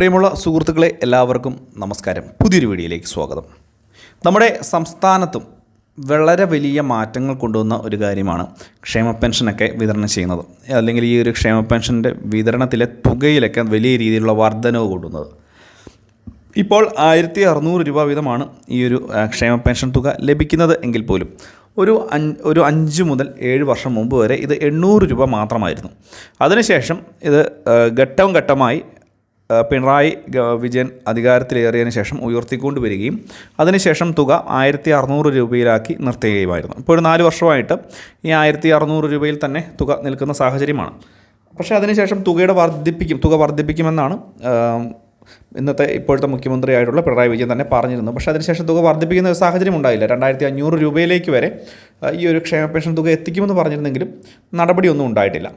പ്രിയമുള്ള സുഹൃത്തുക്കളെ എല്ലാവർക്കും നമസ്കാരം. പുതിയൊരു വീഡിയോയിലേക്ക് സ്വാഗതം. നമ്മുടെ സംസ്ഥാനത്തും വളരെ വലിയ മാറ്റങ്ങൾ കൊണ്ടുവന്ന ഒരു കാര്യമാണ് ക്ഷേമ പെൻഷനൊക്കെ വിതരണം ചെയ്യുന്നത്. അല്ലെങ്കിൽ ഈ ഒരു ക്ഷേമ പെൻഷന്റെ വിതരണത്തിലെ തുകയിലൊക്കെ വലിയ രീതിയിലുള്ള വർധനവ് കൊണ്ടുവന്നത്. ഇപ്പോൾ ആയിരത്തി അറുന്നൂറ് രൂപ വീതമാണ് ഈ ഒരു ക്ഷേമ പെൻഷൻ തുക ലഭിക്കുന്നത് എങ്കിൽ പോലും ഒരു അഞ്ച് ഒരു അഞ്ച് മുതൽ ഏഴ് വർഷം മുമ്പ് വരെ ഇത് എണ്ണൂറ് രൂപ മാത്രമായിരുന്നു. അതിനുശേഷം ഇത് ഘട്ടം ഘട്ടമായി പിണറായി വിജയൻ അധികാരത്തിലേറിയതിന് ശേഷം ഉയർത്തിക്കൊണ്ട് വരികയും അതിനുശേഷം തുക ആയിരത്തി അറുന്നൂറ് രൂപയിലാക്കി നിർത്തുകയുമായിരുന്നു. ഇപ്പോൾ ഒരു നാല് വർഷമായിട്ട് ഈ ആയിരത്തി അറുന്നൂറ് രൂപയിൽ തന്നെ തുക നിൽക്കുന്ന സാഹചര്യമാണ്. പക്ഷേ അതിനുശേഷം തുകയുടെ വർദ്ധിപ്പിക്കും തുക വർദ്ധിപ്പിക്കുമെന്നാണ് ഇന്നത്തെ ഇപ്പോഴത്തെ മുഖ്യമന്ത്രിയായിട്ടുള്ള പിണറായി വിജയൻ തന്നെ പറഞ്ഞിരുന്നു പക്ഷേ അതിനുശേഷം തുക വർദ്ധിപ്പിക്കുന്ന ഒരു സാഹചര്യം ഉണ്ടായില്ല. രണ്ടായിരത്തി അഞ്ഞൂറ് രൂപയിലേക്ക് വരെ ഈ ഒരു ക്ഷേമ പെൻഷൻ തുക എത്തിക്കുമെന്ന് പറഞ്ഞിരുന്നെങ്കിലും നടപടിയൊന്നും ഉണ്ടായിട്ടില്ല.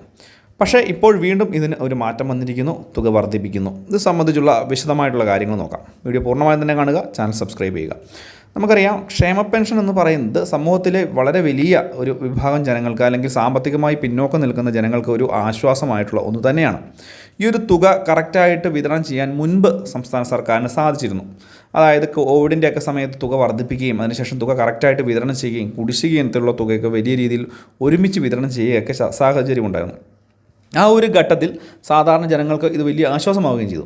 പക്ഷേ ഇപ്പോൾ വീണ്ടും ഇതിന് ഒരു മാറ്റം വന്നിരിക്കുന്നു തുക വർദ്ധിപ്പിക്കുന്നു. ഇത് സംബന്ധിച്ചുള്ള വിശദമായിട്ടുള്ള കാര്യങ്ങൾ നോക്കാം. വീഡിയോ പൂർണമായും തന്നെ കാണുക ചാനൽ സബ്സ്ക്രൈബ് ചെയ്യുക. നമുക്കറിയാം ക്ഷേമ പെൻഷൻ എന്ന് പറയുന്നത് സമൂഹത്തിലെ വളരെ വലിയ ഒരു വിഭാഗം ജനങ്ങൾക്ക് അല്ലെങ്കിൽ സാമ്പത്തികമായി പിന്നോക്കം നിൽക്കുന്ന ജനങ്ങൾക്ക് ഒരു ആശ്വാസമായിട്ടുള്ള ഒന്ന് തന്നെയാണ്. ഈ ഒരു തുക കറക്റ്റായിട്ട് വിതരണം ചെയ്യാൻ മുൻപ് സംസ്ഥാന സർക്കാരിന് സാധിച്ചിരുന്നു. അതായത് കോവിഡിന്റെ ഒക്കെ സമയത്ത് തുക വർദ്ധിപ്പിക്കുകയും അതിനുശേഷം തുക കറക്റ്റായിട്ട് വിതരണം ചെയ്യുകയും കുടിശ്ശിക ഇനത്തിലുള്ള തുകയൊക്കെ വലിയ രീതിയിൽ ഒരുമിച്ച് വിതരണം ചെയ്യുകയൊക്കെ സാഹചര്യം ഉണ്ടായിരുന്നു ആ ഒരു ഘട്ടത്തിൽ സാധാരണ ജനങ്ങൾക്ക് ഇത് വലിയ ആശ്വാസമാവുകയും ചെയ്തു.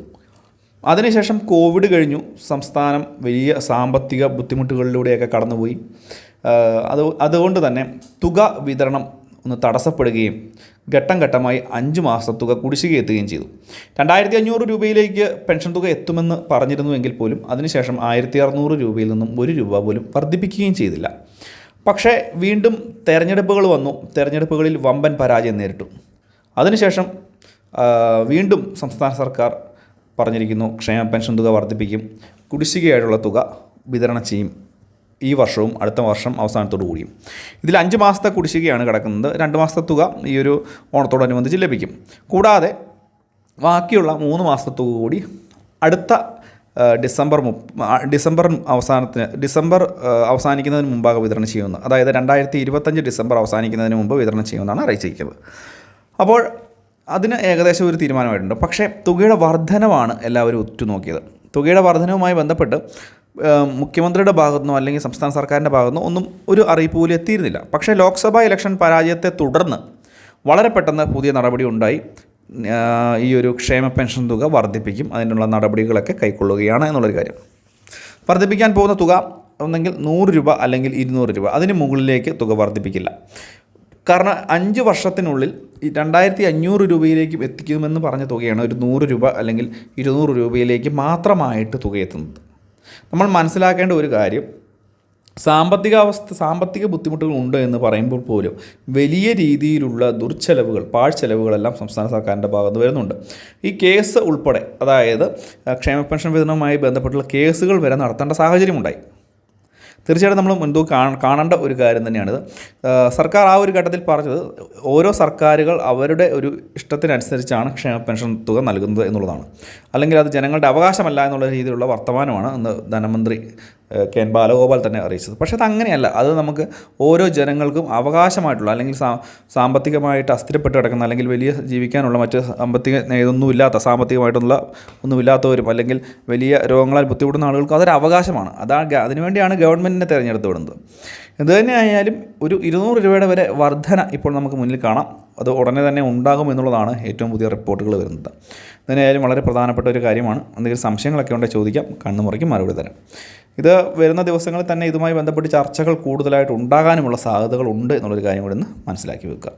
അതിനുശേഷം കോവിഡ് കഴിഞ്ഞു. സംസ്ഥാനം വലിയ സാമ്പത്തിക ബുദ്ധിമുട്ടുകളിലൂടെയൊക്കെ കടന്നുപോയി. അത് അതുകൊണ്ട് തന്നെ തുക വിതരണം ഒന്ന് തടസ്സപ്പെടുകയും ഘട്ടം ഘട്ടമായി അഞ്ച് മാസ തുക കുടിശ്ശിക എത്തുകയും ചെയ്തു. രണ്ടായിരത്തി അഞ്ഞൂറ് രൂപയിലേക്ക് പെൻഷൻ തുക എത്തുമെന്ന് പറഞ്ഞിരുന്നുവെങ്കിൽ പോലും അതിനുശേഷം ആയിരത്തി അറുന്നൂറ് രൂപയിൽ നിന്നും ഒരു രൂപ പോലും വർദ്ധിപ്പിക്കുകയും ചെയ്തില്ല. പക്ഷേ വീണ്ടും തെരഞ്ഞെടുപ്പുകൾ വന്നു. തെരഞ്ഞെടുപ്പുകളിൽ വമ്പൻ പരാജയം നേരിട്ടു. അതിനുശേഷം വീണ്ടും സംസ്ഥാന സർക്കാർ പറഞ്ഞിരിക്കുന്നു ക്ഷേമ പെൻഷൻ തുക വർദ്ധിപ്പിക്കും കുടിശ്ശികയായിട്ടുള്ള തുക വിതരണം ചെയ്യും. ഈ വർഷവും അടുത്ത വർഷം അവസാനത്തോടു കൂടിയും. ഇതിൽ അഞ്ച് മാസത്തെ കുടിശ്ശികയാണ് കിടക്കുന്നത്. രണ്ട് മാസത്തെ തുക ഈ ഒരു ഓണത്തോടനുബന്ധിച്ച് ലഭിക്കും. കൂടാതെ ബാക്കിയുള്ള മൂന്ന് മാസത്തെ തുക കൂടി അടുത്ത ഡിസംബർ മുപ്പ ഡിസംബർ അവസാനത്തിന് ഡിസംബർ അവസാനിക്കുന്നതിന് മുമ്പാകെ വിതരണം ചെയ്യുന്നു അതായത് രണ്ടായിരത്തി ഇരുപത്തഞ്ച് ഡിസംബർ അവസാനിക്കുന്നതിന് മുമ്പ് വിതരണം ചെയ്യുമെന്നാണ് അറിയിച്ചിരിക്കുന്നത്. അപ്പോൾ അതിന് ഏകദേശം ഒരു തീരുമാനമായിട്ടുണ്ട്. പക്ഷേ തുകയുടെ വർധനവാണ് എല്ലാവരും ഉറ്റുനോക്കിയത്. തുകയുടെ വർധനവുമായി ബന്ധപ്പെട്ട് മുഖ്യമന്ത്രിയുടെ ഭാഗത്തുനിന്നോ അല്ലെങ്കിൽ സംസ്ഥാന സർക്കാരിന്റെ ഭാഗത്തുനിന്നോ ഒന്നും ഒരു അറിയിപ്പ് പോലും എത്തിയിരുന്നില്ല. പക്ഷേ ലോക്സഭാ ഇലക്ഷൻ പരാജയത്തെ തുടർന്ന് വളരെ പെട്ടെന്ന് പുതിയ നടപടി ഉണ്ടായി. ഈ ഒരു ക്ഷേമ പെൻഷൻ തുക വർദ്ധിപ്പിക്കും. അതിനുള്ള നടപടികളൊക്കെ കൈക്കൊള്ളുകയാണ് എന്നുള്ളൊരു കാര്യം. വർദ്ധിപ്പിക്കാൻ പോകുന്ന തുക ഒന്നെങ്കിൽ നൂറ് രൂപ അല്ലെങ്കിൽ ഇരുന്നൂറ് രൂപ. അതിന് മുകളിലേക്ക് തുക വർദ്ധിപ്പിക്കില്ല. കാരണം അഞ്ച് വർഷത്തിനുള്ളിൽ ഈ രണ്ടായിരത്തി അഞ്ഞൂറ് രൂപയിലേക്ക് എത്തിക്കുമെന്ന് പറഞ്ഞ തുകയാണ് ഒരു നൂറ് രൂപ അല്ലെങ്കിൽ ഇരുന്നൂറ് രൂപയിലേക്ക് മാത്രമായിട്ട് തുക എത്തുന്നത്. നമ്മൾ മനസ്സിലാക്കേണ്ട ഒരു കാര്യം സാമ്പത്തികാവസ്ഥ സാമ്പത്തിക ബുദ്ധിമുട്ടുകൾ ഉണ്ട് എന്ന് പറയുമ്പോൾ പോലും വലിയ രീതിയിലുള്ള ദുർച്ചെലവുകൾ പാഴ്ചെലവുകളെല്ലാം സംസ്ഥാന സർക്കാരിന്റെ ഭാഗത്ത് വരുന്നുണ്ട്. ഈ കേസ് ഉൾപ്പെടെ അതായത് ക്ഷേമ പെൻഷൻ വിതരണവുമായി ബന്ധപ്പെട്ടുള്ള കേസുകൾ വരെ നടത്തേണ്ട സാഹചര്യമുണ്ടായി. തീർച്ചയായിട്ടും നമ്മൾ മുൻതൂ കാണേണ്ട ഒരു കാര്യം തന്നെയാണിത്. സർക്കാർ ആ ഒരു ഘട്ടത്തിൽ പറഞ്ഞത് ഓരോ സർക്കാരുകൾ അവരുടെ ഒരു ഇഷ്ടത്തിനനുസരിച്ചാണ് ക്ഷേമ പെൻഷൻ തുക നൽകുന്നത് എന്നുള്ളതാണ്. അല്ലെങ്കിൽ അത് ജനങ്ങളുടെ അവകാശമല്ല എന്നുള്ള രീതിയിലുള്ള വർത്തമാനമാണ് ഇന്ന് ധനമന്ത്രി കെ എൻ ബാലഗോപാൽ തന്നെ അറിയിച്ചത്. പക്ഷേ അത് അങ്ങനെയല്ല അത് നമുക്ക് ഓരോ ജനങ്ങൾക്കും അവകാശമായിട്ടുള്ള അല്ലെങ്കിൽ സാമ്പത്തികമായിട്ട് അസ്ഥിരപ്പെട്ട് കിടക്കുന്ന അല്ലെങ്കിൽ വലിയ ജീവിക്കാനുള്ള മറ്റ് സാമ്പത്തിക ഇതൊന്നുമില്ലാത്ത സാമ്പത്തികമായിട്ടുള്ള ഒന്നുമില്ലാത്തവരും അല്ലെങ്കിൽ വലിയ രോഗങ്ങളാൽ ബുദ്ധിമുട്ടുന്ന ആളുകൾക്ക് അതൊരു അവകാശമാണ്. അതാ അതിനുവേണ്ടിയാണ് ഗവൺമെന്റിനെ തിരഞ്ഞെടുത്ത് വിടുന്നത് ഇത് തന്നെയായാലും ഒരു ഇരുന്നൂറ് രൂപയുടെ വരെ വർധന ഇപ്പോൾ നമുക്ക് മുന്നിൽ കാണാം. അത് ഉടനെ തന്നെ ഉണ്ടാകും എന്നുള്ളതാണ് ഏറ്റവും പുതിയ റിപ്പോർട്ടുകൾ വരുന്നത്. ഇതിനായാലും വളരെ പ്രധാനപ്പെട്ട ഒരു കാര്യമാണ്. എന്തെങ്കിലും സംശയങ്ങളൊക്കെ ഉണ്ടെങ്കിൽ ചോദിക്കാം. കണ്ണുമുറയ്ക്കും മറുപടി തരാം. ഇത് വരുന്ന ദിവസങ്ങളിൽ തന്നെ ഇതുമായി ബന്ധപ്പെട്ട് ചർച്ചകൾ കൂടുതലായിട്ട് ഉണ്ടാകാനുമുള്ള സാധ്യതകളുണ്ട് എന്നുള്ളൊരു കാര്യം കൂടി ഒന്ന് മനസ്സിലാക്കി വെക്കുക.